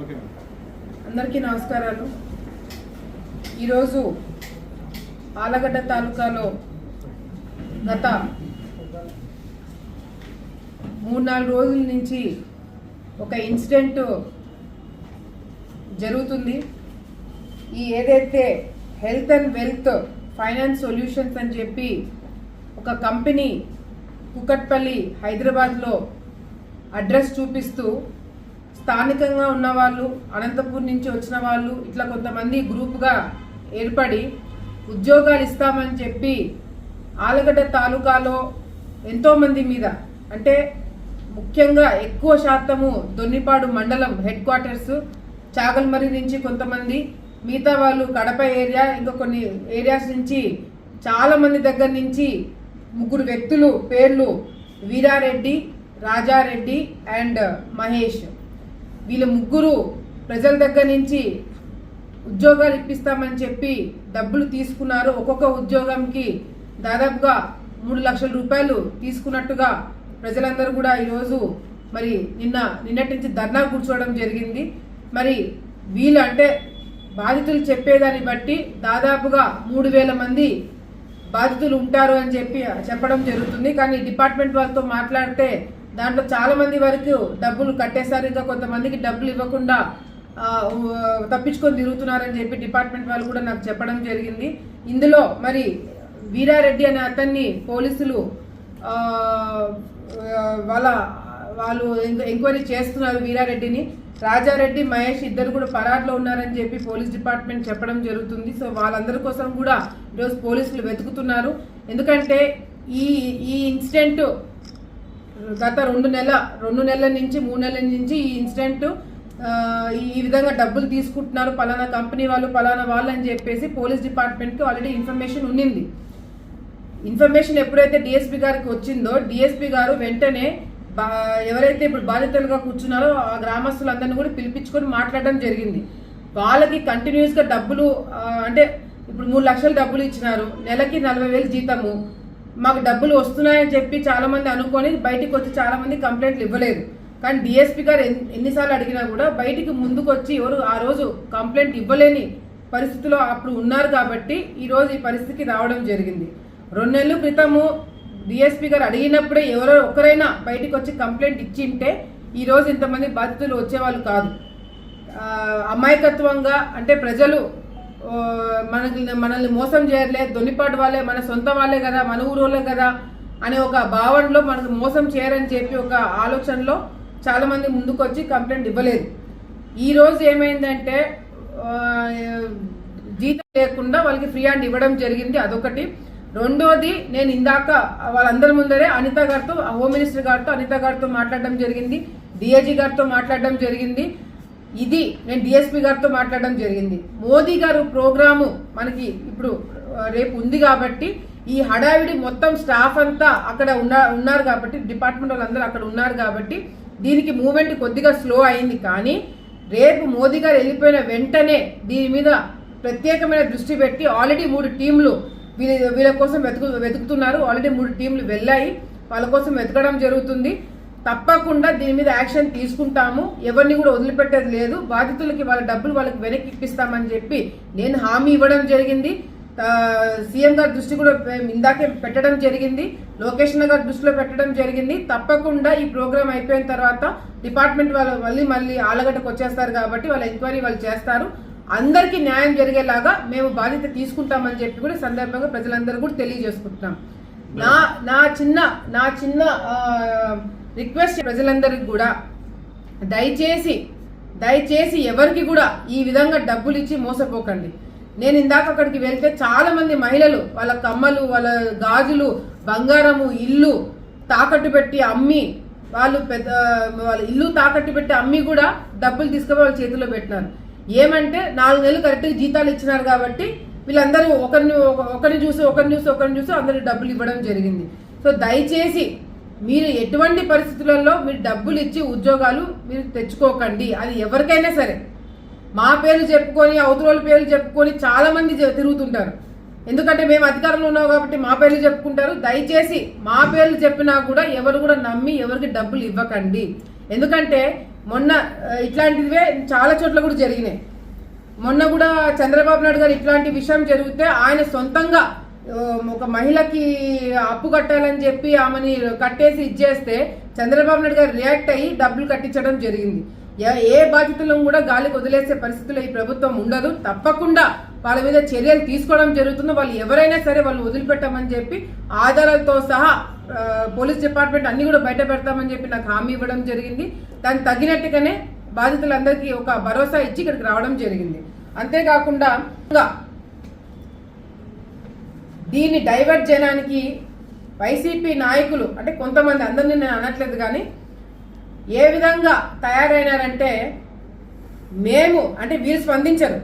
అందరికీ నమస్కారాలు. ఈరోజు ఆలగడ్డ తాలూకాలో గత మూడు నాలుగు రోజుల నుంచి ఒక ఇన్సిడెంట్ జరుగుతుంది. ఈ ఏదైతే health and wealth finance solutions అని చెప్పి ఒక కంపెనీ కుకట్పల్లి హైదరాబాద్లో అడ్రస్ చూపిస్తూ స్థానికంగా ఉన్న వాళ్ళు అనంతపూర్ నుంచి వచ్చిన వాళ్ళు ఇట్లా కొంతమంది గ్రూప్గా ఏర్పడి ఉద్యోగాలు ఇస్తామని చెప్పి ఆలగడ్డ తాలూకాలో ఎంతోమంది మీద అంటే ముఖ్యంగా ఎక్కువ శాతము దొన్నిపాడు మండలం హెడ్ క్వార్టర్స్ చాగల్మరి నుంచి కొంతమంది మిగతా వాళ్ళు కడప ఏరియా ఇంకా కొన్ని ఏరియాస్ నుంచి చాలామంది దగ్గర నుంచి ముగ్గురు వ్యక్తులు పేర్లు వీరారెడ్డి రాజారెడ్డి అండ్ మహేష్. వీళ్ళ ముగ్గురు ప్రజల దగ్గర నుంచి ఉద్యోగాలు ఇప్పిస్తామని చెప్పి డబ్బులు తీసుకున్నారు. ఒక్కొక్క ఉద్యోగంకి దాదాపుగా మూడు లక్షల రూపాయలు తీసుకున్నట్టుగా ప్రజలందరూ కూడా ఈరోజు మరి నిన్న నిన్నటి నుంచి ధర్నా కూర్చోవడం జరిగింది. మరి వీళ్ళు అంటే బాధితులు చెప్పేదాన్ని బట్టి దాదాపుగా మూడు వేల మంది బాధితులు ఉంటారు అని చెప్పి చెప్పడం జరుగుతుంది. కానీ డిపార్ట్మెంట్ వాళ్ళతో మాట్లాడితే దాంట్లో చాలా మంది వరకు డబ్బులు కట్టేశారు. ఇంకా కొంతమందికి డబ్బులు ఇవ్వకుండా తప్పించుకొని తిరుగుతున్నారని చెప్పి డిపార్ట్మెంట్ వాళ్ళు కూడా నాకు చెప్పడం జరిగింది. ఇందులో మరి వీరారెడ్డి అనే అతన్ని పోలీసులు వాళ్ళ వాళ్ళు ఎంక్వైరీ చేస్తున్నారు వీరారెడ్డిని. రాజారెడ్డి మహేష్ ఇద్దరు కూడా పరాట్లో ఉన్నారని చెప్పి పోలీస్ డిపార్ట్మెంట్ చెప్పడం జరుగుతుంది. సో వాళ్ళందరి కోసం కూడా ఈరోజు పోలీసులు వెతుకుతున్నారు. ఎందుకంటే ఈ ఈ ఇన్సిడెంట్ గత రెండు నెల రెండు నెలల నుంచి మూడు నెలల నుంచి ఈ ఇన్సిడెంట్ ఈ విధంగా డబ్బులు తీసుకుంటున్నారు పలానా కంపెనీ వాళ్ళు పలానా వాళ్ళు అని చెప్పేసి పోలీస్ డిపార్ట్మెంట్కి ఆల్రెడీ ఇన్ఫర్మేషన్ ఉన్నింది. ఇన్ఫర్మేషన్ ఎప్పుడైతే డిఎస్పి గారికి వచ్చిందో డిఎస్పి గారు వెంటనే బా ఎవరైతే ఇప్పుడు బాధితులుగా కూర్చున్నారో ఆ గ్రామస్తులందరినీ కూడా పిలిపించుకొని మాట్లాడడం జరిగింది. వాళ్ళకి కంటిన్యూస్గా డబ్బులు అంటే ఇప్పుడు మూడు లక్షలు డబ్బులు ఇచ్చినారు. నెలకి నలభై వేలు జీతము. మాకు డబ్బులు వస్తున్నాయని చెప్పి చాలామంది అనుకొని బయటికి వచ్చి చాలామంది కంప్లైంట్లు ఇవ్వలేదు. కానీ డిఎస్పీ గారు ఎన్నిసార్లు అడిగినా కూడా బయటికి ముందుకు వచ్చి ఎవరు ఆ రోజు కంప్లైంట్ ఇవ్వలేని పరిస్థితిలో అప్పుడు ఉన్నారు కాబట్టి ఈరోజు ఈ పరిస్థితికి రావడం జరిగింది. రెండు నెలల క్రితము డిఎస్పీ గారు అడిగినప్పుడే ఎవరో ఒకరైనా బయటికి వచ్చి కంప్లైంట్ ఇచ్చింటే ఈరోజు ఇంతమంది బాధితులు వచ్చేవాళ్ళు కాదు. అమాయకత్వంగా అంటే ప్రజలు మనకి మనల్ని మోసం చేయలే దొన్నిపాటు వాళ్ళే మన సొంత వాళ్ళే కదా మన ఊరోళ్ళే కదా అనే ఒక భావనలో మనకు మోసం చేయరని చెప్పి ఒక ఆలోచనలో చాలామంది ముందుకొచ్చి కంప్లైంట్ ఇవ్వలేదు. ఈరోజు ఏమైందంటే జీతం లేకుండా వాళ్ళకి ఫ్రీ హ్యాండ్ ఇవ్వడం జరిగింది అదొకటి. రెండోది నేను ఇందాక వాళ్ళందరి ముందరే అనిత గారితో హోమ్ మినిస్టర్ గారితో అనిత గారితో మాట్లాడడం జరిగింది డిఐజీ గారితో మాట్లాడడం జరిగింది. ఇది నేను డిఎస్పీ గారితో మాట్లాడడం జరిగింది. మోదీ గారు ప్రోగ్రాము మనకి ఇప్పుడు రేపు ఉంది కాబట్టి ఈ హడావిడి మొత్తం స్టాఫ్ అంతా అక్కడ ఉన్నారు కాబట్టి డిపార్ట్మెంట్ వాళ్ళందరూ అక్కడ ఉన్నారు కాబట్టి దీనికి మూమెంట్ కొద్దిగా స్లో అయింది. కానీ రేపు మోదీ గారు వెళ్ళిపోయిన వెంటనే దీని మీద ప్రత్యేకమైన దృష్టి పెట్టి ఆల్రెడీ మూడు టీంలు వీళ్ళ వీళ్ళ కోసం వెతుకు వెతుకుతున్నారు. ఆల్రెడీ మూడు టీంలు వెళ్ళాయి. వాళ్ళ కోసం వెతకడం జరుగుతుంది. తప్పకుండా దీని మీద యాక్షన్ తీసుకుంటాము. ఎవరిని కూడా వదిలిపెట్టేది లేదు. బాధితులకి వాళ్ళ డబ్బులు వాళ్ళకి వెనక్కి ఇప్పిస్తామని చెప్పి నేను హామీ ఇవ్వడం జరిగింది. సీఎం గారి దృష్టి కూడా ఇందాకే పెట్టడం జరిగింది. లోకేషన్ గారి దృష్టిలో పెట్టడం జరిగింది. తప్పకుండా ఈ ప్రోగ్రామ్ అయిపోయిన తర్వాత డిపార్ట్మెంట్ వాళ్ళు మళ్ళీ మళ్ళీ ఆలగడ్డకు వచ్చేస్తారు కాబట్టి వాళ్ళ ఎంక్వైరీ వాళ్ళు చేస్తారు. అందరికీ న్యాయం జరిగేలాగా మేము బాధ్యత తీసుకుంటామని చెప్పి కూడా సందర్భంగా ప్రజలందరూ కూడా తెలియజేసుకుంటున్నాం. నా నా చిన్న నా చిన్న రిక్వెస్ట్ ప్రజలందరికీ కూడా దయచేసి దయచేసి ఎవరికి కూడా ఈ విధంగా డబ్బులు ఇచ్చి మోసపోకండి. నేను ఇందాక అక్కడికి వెళ్తే చాలా మంది మహిళలు వాళ్ళ కమ్మలు వాళ్ళ గాజులు బంగారము ఇల్లు తాకట్టు పెట్టి అమ్మి వాళ్ళు పెద్ద వాళ్ళ ఇల్లు తాకట్టు పెట్టి అమ్మి కూడా డబ్బులు తీసుకుని వాళ్ళ చేతిలో పెట్టినారు. ఏమంటే నాలుగు నెలలు కరెక్ట్గా జీతాలు ఇచ్చినారు కాబట్టి వీళ్ళందరూ ఒకరిని ఒక- ఒకరిని చూసి ఒకరిని చూసి ఒకరిని చూసి అందరికి డబ్బులు ఇవ్వడం జరిగింది. సో దయచేసి మీరు ఎటువంటి పరిస్థితులలో మీరు డబ్బులు ఇచ్చి ఉద్యోగాలు మీరు తెచ్చుకోకండి. అది ఎవరికైనా సరే. మా పేర్లు చెప్పుకొని అవతల పేర్లు చెప్పుకొని చాలామంది జ- తిరుగుతుంటారు. ఎందుకంటే మేము అధికారంలో ఉన్నాం కాబట్టి మా పేర్లు చెప్పుకుంటారు. దయచేసి మా పేర్లు చెప్పినా కూడా ఎవరు కూడా నమ్మి ఎవరికి డబ్బులు ఇవ్వకండి. ఎందుకంటే మొన్న ఇట్లాంటివే చాలా చోట్ల కూడా జరిగినాయి. మొన్న కూడా చంద్రబాబు నాయుడు గారు ఇట్లాంటి విషయం జరిగితే ఆయన సొంతంగా ఒక మహిళకి అప్పు కట్టాలని చెప్పి ఆమెని కట్టేసి ఇచ్చేస్తే చంద్రబాబు నాయుడు గారు రియాక్ట్ అయ్యి డబ్బులు కట్టించడం జరిగింది. ఏ- ఏ బాధితులను కూడా గాలికి వదిలేసే పరిస్థితులు ఈ ప్రభుత్వం ఉండదు. తప్పకుండా వాళ్ళ మీద చర్యలు తీసుకోవడం జరుగుతుందో. వాళ్ళు ఎవరైనా సరే వాళ్ళు వదిలిపెట్టామని చెప్పి ఆధారాలతో సహా పోలీస్ డిపార్ట్మెంట్ అన్ని కూడా బయట పెడతామని చెప్పి నాకు హామీ ఇవ్వడం జరిగింది. దానికి తగినట్టుగానే బాధితులందరికీ ఒక భరోసా ఇచ్చి ఇక్కడికి రావడం జరిగింది. అంతేకాకుండా దీన్ని డైవర్ట్ చేయడానికి వైసీపీ నాయకులు అంటే కొంతమంది అందరినీ నేను అనట్లేదు కానీ ఏ విధంగా తయారైనారంటే మేము అంటే వీళ్ళు స్పందించరు.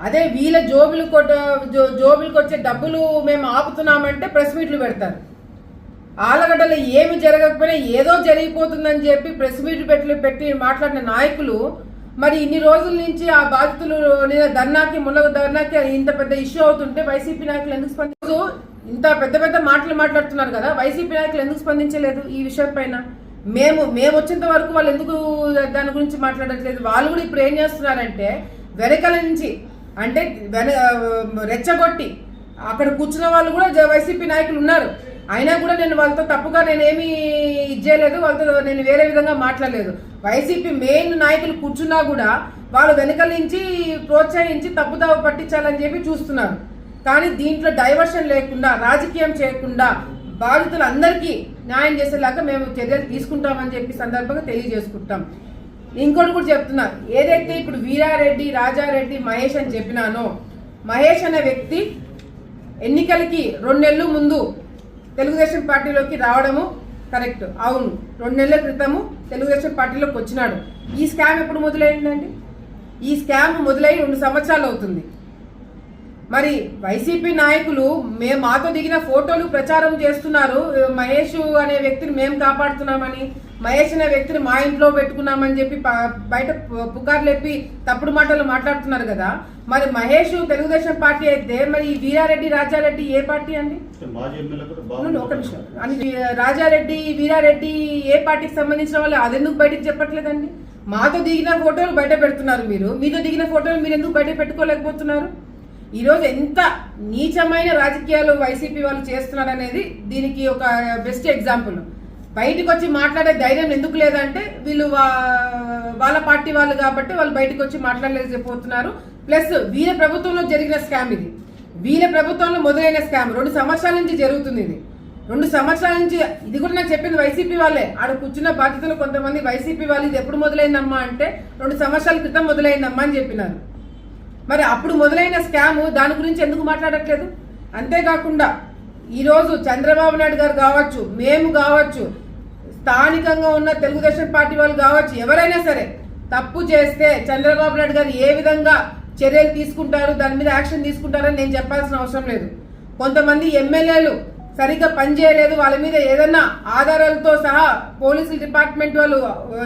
అదే వీళ్ళ జోబులు కొట్ట జో- జోబులకు వచ్చే డబ్బులు మేము ఆపుతున్నామంటే ప్రెస్ మీట్లు పెడతారు. ఆలగడ్డలో ఏమి జరగకపోయినా ఏదో జరిగిపోతుందని చెప్పి ప్రెస్ మీట్లు పెట్టి పెట్టి మాట్లాడిన నాయకులు మరి ఇన్ని రోజుల నుంచి ఆ బాధితులు లేదా ధర్నాకి మునగ ధర్నాకి ఇంత పెద్ద ఇష్యూ అవుతుంటే వైసీపీ నాయకులు ఎందుకు ఇంత పెద్ద పెద్ద మాటలు మాట్లాడుతున్నారు కదా వైసీపీ నాయకులు ఎందుకు స్పందించలేదు ఈ విషయం పైన? మేము మేము వచ్చేంత వరకు వాళ్ళు ఎందుకు దాని గురించి మాట్లాడట్లేదు? వాళ్ళు కూడా ఇప్పుడు ఏం చేస్తున్నారంటే వెనకల నుంచి అంటే వెన రెచ్చగొట్టి అక్కడ కూర్చున్న వాళ్ళు కూడా జ- వైసీపీ నాయకులు ఉన్నారు. అయినా కూడా నేను వాళ్ళతో తప్పుగా నేనేమి ఇది చేయలేదు వాళ్ళతో నేను వేరే విధంగా మాట్లాడలేదు. వైసీపీ మెయిన్ నాయకులు కూర్చున్నా కూడా వాళ్ళు వెనకల నుంచి ప్రోత్సహించి తప్పుదావ పట్టించాలని చెప్పి చూస్తున్నారు. కానీ దీంట్లో డైవర్షన్ లేకుండా రాజకీయం చేయకుండా బాధితులందరికీ న్యాయం చేసేలాగా మేము చర్యలు తీసుకుంటామని చెప్పి సందర్భంగా తెలియజేసుకుంటాం. ఇంకోటి కూడా చెప్తున్నా ఏదైతే ఇప్పుడు వీరారెడ్డి రాజారెడ్డి మహేష్ అని చెప్పినానో మహేష్ అనే వ్యక్తి ఎన్నికలకి రెండు నెలలు ముందు తెలుగుదేశం పార్టీలోకి రావడము కరెక్ట్. అవును రెండు నెలల క్రితము తెలుగుదేశం పార్టీలోకి వచ్చినాడు. ఈ స్కామ్ ఎప్పుడు మొదలైందండి? ఈ స్కామ్ మొదలై రెండు సంవత్సరాలు అవుతుంది. మరి వైసీపీ నాయకులు మేము మాతో దిగిన ఫోటోలు ప్రచారం చేస్తున్నారు. మహేష్ అనే వ్యక్తిని మేము కాపాడుతున్నామని మహేష్ అనే వ్యక్తిని మా ఇంట్లో పెట్టుకున్నామని చెప్పి బయట పుకార్లు చెప్పి తప్పుడు మాటలు మాట్లాడుతున్నారు కదా. మరి మహేష్ తెలుగుదేశం పార్టీ అయితే మరి వీరారెడ్డి రాజారెడ్డి ఏ పార్టీ అండి? ఒక నిమిషం. అని రాజారెడ్డి వీరారెడ్డి ఏ పార్టీకి సంబంధించిన వాళ్ళు అదెందుకు బయటకు చెప్పట్లేదండి? మాతో దిగిన ఫోటోలు బయట పెడుతున్నారు మీరు. మీతో దిగిన ఫోటోలు మీరు ఎందుకు బయట పెట్టుకోలేకపోతున్నారు? ఈరోజు ఎంత నీచమైన రాజకీయాలు వైసీపీ వాళ్ళు చేస్తున్నారనేది దీనికి ఒక బెస్ట్ ఎగ్జాంపుల్ బయటకు వచ్చి మాట్లాడే ధైర్యం ఎందుకు లేదంటే వీళ్ళు వా- వాళ్ళ పార్టీ వాళ్ళు కాబట్టి వాళ్ళు బయటకు వచ్చి మాట్లాడలేకపోతున్నారు. ప్లస్ వీళ్ళ ప్రభుత్వంలో జరిగిన స్కామ్ ఇది. వీళ్ళ ప్రభుత్వంలో మొదలైన స్కామ్ రెండు సంవత్సరాల నుంచి జరుగుతుంది ఇది. రెండు సంవత్సరాల నుంచి ఇది కూడా నాకు చెప్పింది వైసీపీ వాళ్ళే. ఆడ కూర్చున్న బాధ్యతలు కొంతమంది వైసీపీ వాళ్ళు ఇది ఎప్పుడు మొదలైందమ్మా అంటే రెండు సంవత్సరాల క్రితం మొదలైందమ్మా అని చెప్పినారు. మరి అప్పుడు మొదలైన స్కామ్ దాని గురించి ఎందుకు మాట్లాడట్లేదు? అంతేకాకుండా ఈరోజు చంద్రబాబు నాయుడు గారు కావచ్చు మేము కావచ్చు స్థానికంగా ఉన్న తెలుగుదేశం పార్టీ వాళ్ళు కావచ్చు ఎవరైనా సరే తప్పు చేస్తే చంద్రబాబు నాయుడు గారు ఏ విధంగా చర్యలు తీసుకుంటారు దాని మీద యాక్షన్ తీసుకుంటారని నేను చెప్పాల్సిన అవసరం లేదు. కొంతమంది ఎమ్మెల్యేలు సరిగ్గా పనిచేయలేదు వాళ్ళ మీద ఏదన్నా ఆధారాలతో సహా పోలీసు డిపార్ట్మెంట్ వాళ్ళు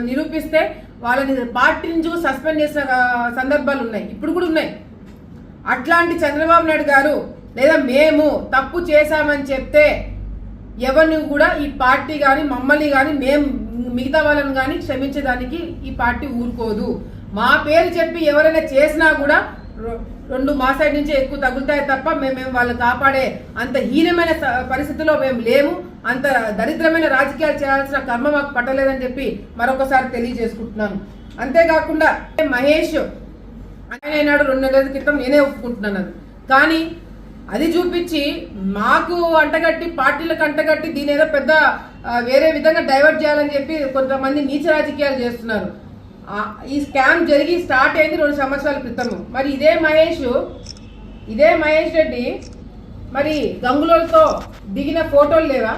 నిరూపిస్తే వాళ్ళని పార్టీ నుంచి సస్పెండ్ చేసిన సందర్భాలు ఉన్నాయి. ఇప్పుడు కూడా ఉన్నాయి. అట్లాంటి చంద్రబాబు నాయుడు గారు లేదా మేము తప్పు చేశామని చెప్తే ఎవరిని కూడా ఈ పార్టీ కానీ మమ్మల్ని కానీ మేము మిగతా వాళ్ళని కానీ క్షమించడానికి ఈ పార్టీ ఊరుకోదు. మా పేరు చెప్పి ఎవరైనా చేసినా కూడా రెండు మా సైడ్ నుంచే ఎక్కువ తగులుతాయి తప్ప మేము మేము వాళ్ళని కాపాడే అంత హీనమైన పరిస్థితిలో మేము లేము. అంత దరిద్రమైన రాజకీయాలు చేయాల్సిన కర్మ మాకు పట్టలేదని చెప్పి మరొకసారి తెలియజేసుకుంటున్నాను. అంతేకాకుండా మహేష్ ఆయన అయినాడు రెండు నెలల క్రితం నేనే ఒప్పుకుంటున్నాను అది. కానీ అది చూపించి మాకు అంటగట్టి పార్టీలకు అంటగట్టి దీని ఏదో పెద్ద వేరే విధంగా డైవర్ట్ చేయాలని చెప్పి కొంతమంది నీచ రాజకీయాలు చేస్తున్నారు. ఈ స్కామ్ జరిగి స్టార్ట్ అయింది రెండు సంవత్సరాల క్రితం మరి ఇదే మహేష్ ఇదే మహేష్ రెడ్డి మరి గంగులతో దిగిన ఫోటోలు లేవా?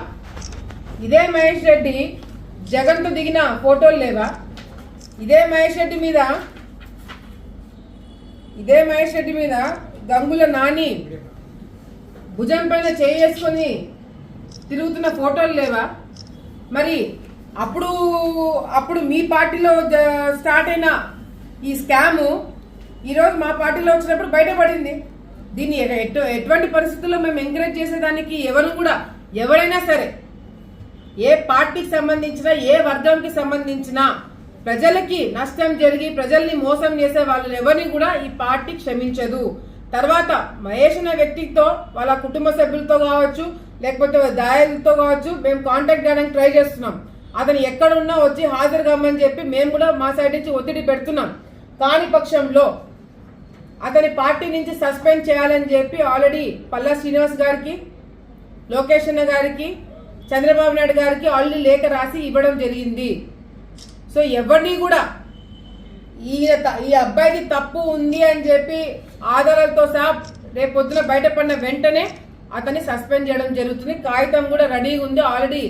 ఇదే మహేష్ రెడ్డి జగన్తో దిగిన ఫోటోలు లేవా? ఇదే మహేష్ రెడ్డి మీద ఇదే మహేష్ రెడ్డి మీద గంగుల నాని భుజం పైన చేసుకొని తిరుగుతున్న ఫోటోలు లేవా? మరి అప్పుడు అప్పుడు మీ పార్టీలో స్టార్ట్ అయిన ఈ స్కాము ఈరోజు మా పార్టీలో వచ్చినప్పుడు బయటపడింది. దీన్ని ఎటు- ఎటువంటి పరిస్థితుల్లో మేము ఎంకరేజ్ చేసేదానికి ఎవరు కూడా ఎవరైనా సరే ఏ పార్టీకి సంబంధించిన ఏ వర్గంకి సంబంధించిన ప్రజలకి నష్టం జరిగి ప్రజల్ని మోసం చేసే వాళ్ళని ఎవరిని కూడా ఈ పార్టీ క్షమించదు. తర్వాత మహేష్ అనే వ్యక్తితో వాళ్ళ కుటుంబ సభ్యులతో కావచ్చు లేకపోతే దాయాలతో కావచ్చు మేము కాంటాక్ట్ చేయడానికి ట్రై చేస్తున్నాం. అతను ఎక్కడున్నా వచ్చి హాజరు కమ్మని చెప్పి మేము కూడా మా సైడ్ నుంచి ఒత్తిడి పెడుతున్నాం. కాని పక్షంలో అతని పార్టీ నుంచి సస్పెండ్ చేయాలని చెప్పి ఆల్రెడీ పల్లా శ్రీనివాస్ గారికి లోకేష్ అన్న గారికి చంద్రబాబు నాయుడు గారికి ఆల్రెడీ లేఖ రాసి ఇవ్వడం జరిగింది. సో ఎవరిని కూడా ఈ ఈ అబ్బాయిది తప్పు ఉంది అని చెప్పి ఆధారాలతో సహా రేపు పొద్దున బయటపడిన వెంటనే అతన్ని సస్పెండ్ చేయడం జరుగుతుంది. కాగితం కూడా రెడీగా ఉంది. ఆల్రెడీ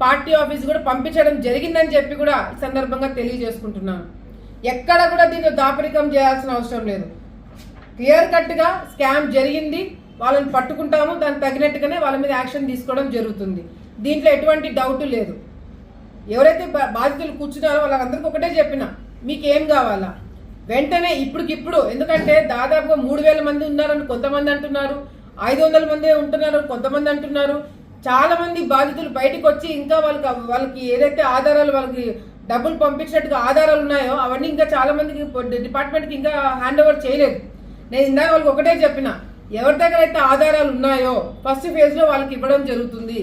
పార్టీ ఆఫీస్ కూడా పంపించడం జరిగిందని చెప్పి కూడా ఈ సందర్భంగా తెలియజేసుకుంటున్నాను. ఎక్కడ కూడా దీన్ని దాపరికం చేయాల్సిన అవసరం లేదు. క్లియర్ కట్గా స్కామ్ జరిగింది వాళ్ళని పట్టుకుంటాము దానికి తగినట్టుగానే వాళ్ళ మీద యాక్షన్ తీసుకోవడం జరుగుతుంది. దీంట్లో ఎటువంటి డౌట్ లేదు. ఎవరైతే బా- బాధితులు కూర్చున్నారో వాళ్ళందరికీ ఒకటే చెప్పిన మీకేం కావాలా? వెంటనే ఇప్పటికిప్పుడు ఎందుకంటే దాదాపుగా మూడు వేల మంది ఉన్నారని కొంతమంది అంటున్నారు ఐదు వందల మంది ఉంటున్నారు కొంతమంది అంటున్నారు చాలా మంది బాధితులు బయటకు వచ్చి ఇంకా వాళ్ళకి వాళ్ళకి ఏదైతే ఆధారాలు వాళ్ళకి డబ్బులు పంపించినట్టుగా ఆధారాలు ఉన్నాయో అవన్నీ ఇంకా చాలా మందికి డిపార్ట్మెంట్కి ఇంకా హ్యాండ్ ఓవర్ చేయలేదు. నేను ఇందాక వాళ్ళకి ఒకటే చెప్పిన ఎవరి దగ్గర అయితే ఆధారాలు ఉన్నాయో ఫస్ట్ ఫేజ్లో వాళ్ళకి ఇవ్వడం జరుగుతుంది.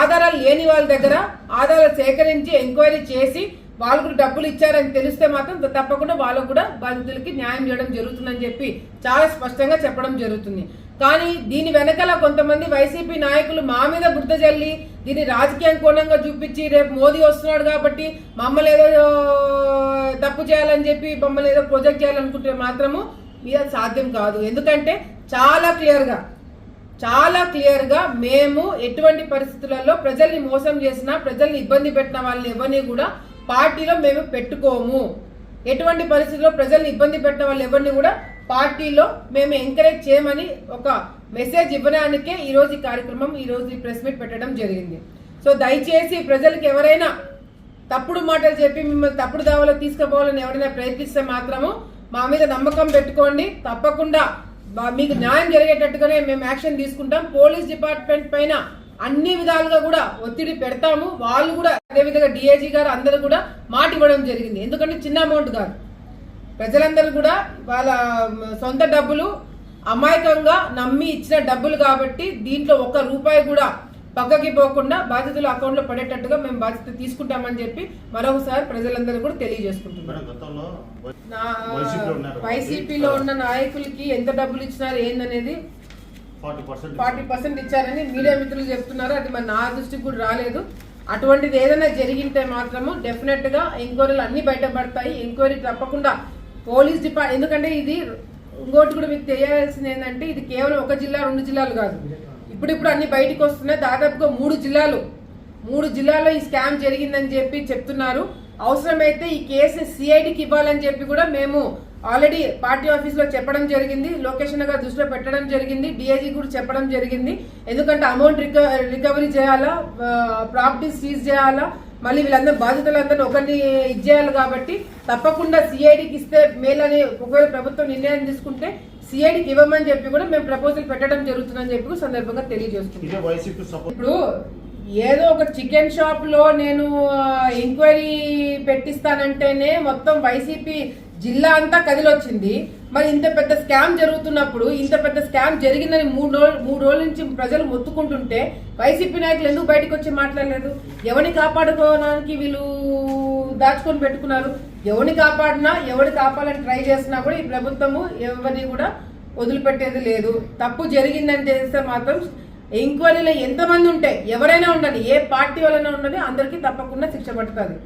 ఆధారాలు లేని వాళ్ళ దగ్గర ఆధారాలు సేకరించి ఎంక్వైరీ చేసి వాళ్ళకు డబ్బులు ఇచ్చారని తెలిస్తే మాత్రం తప్పకుండా వాళ్ళకు కూడా బాధితులకి న్యాయం చేయడం జరుగుతుందని చెప్పి చాలా స్పష్టంగా చెప్పడం జరుగుతుంది. కానీ దీని వెనకల కొంతమంది వైసీపీ నాయకులు మా మీద బుద్ధ చల్లి దీన్ని రాజకీయ కోణంగా చూపించి రేపు మోదీ వస్తున్నాడు కాబట్టి మమ్మల్ని ఏదో తప్పు చేయాలని చెప్పి మమ్మల్ని ఏదో ప్రొజెక్ట్ చేయాలనుకుంటే మాత్రము ఇది సాధ్యం కాదు. ఎందుకంటే చాలా క్లియర్గా చాలా క్లియర్గా మేము ఎటువంటి పరిస్థితులలో ప్రజల్ని మోసం చేసినా ప్రజల్ని ఇబ్బంది పెట్టిన వాళ్ళని ఎవరిని కూడా పార్టీలో మేము పెట్టుకోము. ఎటువంటి పరిస్థితుల్లో ప్రజల్ని ఇబ్బంది పెట్టిన వాళ్ళు ఎవరిని కూడా పార్టీలో మేము ఎంకరేజ్ చేయమని ఒక మెసేజ్ ఇవ్వడానికే ఈరోజు ఈ కార్యక్రమం ఈ రోజు ఈ ప్రెస్ మీట్ పెట్టడం జరిగింది. సో దయచేసి ప్రజలకు ఎవరైనా తప్పుడు మాటలు చెప్పి మిమ్మల్ని తప్పుడు దావలో తీసుకుపోవాలని ఎవరైనా ప్రయత్నిస్తే మాత్రము మా మీద నమ్మకం పెట్టుకోండి. తప్పకుండా మీకు న్యాయం జరిగేటట్టుగానే మేము యాక్షన్ తీసుకుంటాం. పోలీస్ డిపార్ట్మెంట్ పైన అన్ని విధాలుగా కూడా ఒత్తిడి పెడతాము. వాళ్ళు కూడా అదేవిధంగా డిఐజీ గారు అందరూ కూడా మాట ఇవ్వడం జరిగింది. ఎందుకంటే చిన్న అమౌంట్ కాదు. ప్రజలందరూ కూడా వాళ్ళ సొంత డబ్బులు అమాయకంగా నమ్మి ఇచ్చిన డబ్బులు కాబట్టి దీంట్లో ఒక్క రూపాయి కూడా పక్కకి పోకుండా బాధితుల అకౌంట్లో పడేటట్టుగా మేము బాధ్యత తీసుకుంటామని చెప్పి మరొకసారి ప్రజలందరూ కూడా తెలియజేసుకుంటున్నాం మేడం గతంలో నా- వైసీపీలో ఉన్న నాయకులకి ఎంత డబ్బులు ఇచ్చినారు ఏందనేది ఫార్టీ పర్సెంట్ ఇచ్చారని మీడియా మిత్రులు చెప్తున్నారు. అది మరి నా దృష్టికి కూడా రాలేదు. అటువంటిది ఏదైనా జరిగింటే మాత్రము డెఫినెట్గా ఎంక్వైరీలు అన్ని బయటపడతాయి. ఎంక్వైరీ తప్పకుండా పోలీస్ డిపార్ట్ ఎందుకంటే ఇది ఇంకోటి కూడా మీకు తెలియాల్సింది ఏంటంటే ఇది కేవలం ఒక జిల్లా రెండు జిల్లాలు కాదు. ఇప్పుడిప్పుడు అన్ని బయటకు వస్తున్నాయి. దాదాపుగా మూడు జిల్లాలు. మూడు జిల్లాల్లో ఈ స్కామ్ జరిగిందని చెప్పి చెప్తున్నారు. అవసరమైతే ఈ కేసు సిఐడికి ఇవ్వాలని చెప్పి కూడా మేము ఆల్రెడీ పార్టీ ఆఫీస్లో చెప్పడం జరిగింది. లొకేషన్ గారు దృష్టిలో పెట్టడం జరిగింది. డిఐజీ కూడా చెప్పడం జరిగింది. ఎందుకంటే అమౌంట్ రికవరీ చేయాలా? ప్రాపర్టీస్ సీజ్ చేయాలా? మళ్ళీ వీళ్ళందరూ బాధితులందరినీ ఒకరిని ఇచ్చేయాలి కాబట్టి తప్పకుండా సిఐడికి ఇస్తే మేలని ఒకవేళ ప్రభుత్వం నిర్ణయం తీసుకుంటే సిఐడికి ఇవ్వమని చెప్పి కూడా మేము ప్రపోజల్ పెట్టడం జరుగుతుందని చెప్పి సందర్భంగా తెలియజేస్తున్నాం. ఇప్పుడు ఏదో ఒక చికెన్ షాప్లో నేను ఎంక్వైరీ పెట్టిస్తానంటేనే మొత్తం వైసీపీ జిల్లా అంతా కదిలొచ్చింది. మరి ఇంత పెద్ద స్కామ్ జరుగుతున్నప్పుడు ఇంత పెద్ద స్కామ్ జరిగిందని మూడు రోజులు మూడు రోజుల నుంచి ప్రజలు మొత్తుకుంటుంటే వైసీపీ నాయకులు ఎందుకు బయటకు వచ్చి మాట్లాడలేదు? ఎవరిని కాపాడుకోవడానికి వీళ్ళు దాచుకొని పెట్టుకున్నారు? ఎవరిని కాపాడినా ఎవరిని కాపాడాలని ట్రై చేసినా కూడా ఈ ప్రభుత్వము ఎవరిని కూడా వదిలిపెట్టేది లేదు. తప్పు జరిగిందని తెలిస్తే మాత్రం ఎంక్వైరీలో ఎంతమంది ఉంటే ఎవరైనా ఉండండి ఏ పార్టీ వాళ్ళైనా ఉండని అందరికీ తప్పకుండా శిక్ష పడుతుంది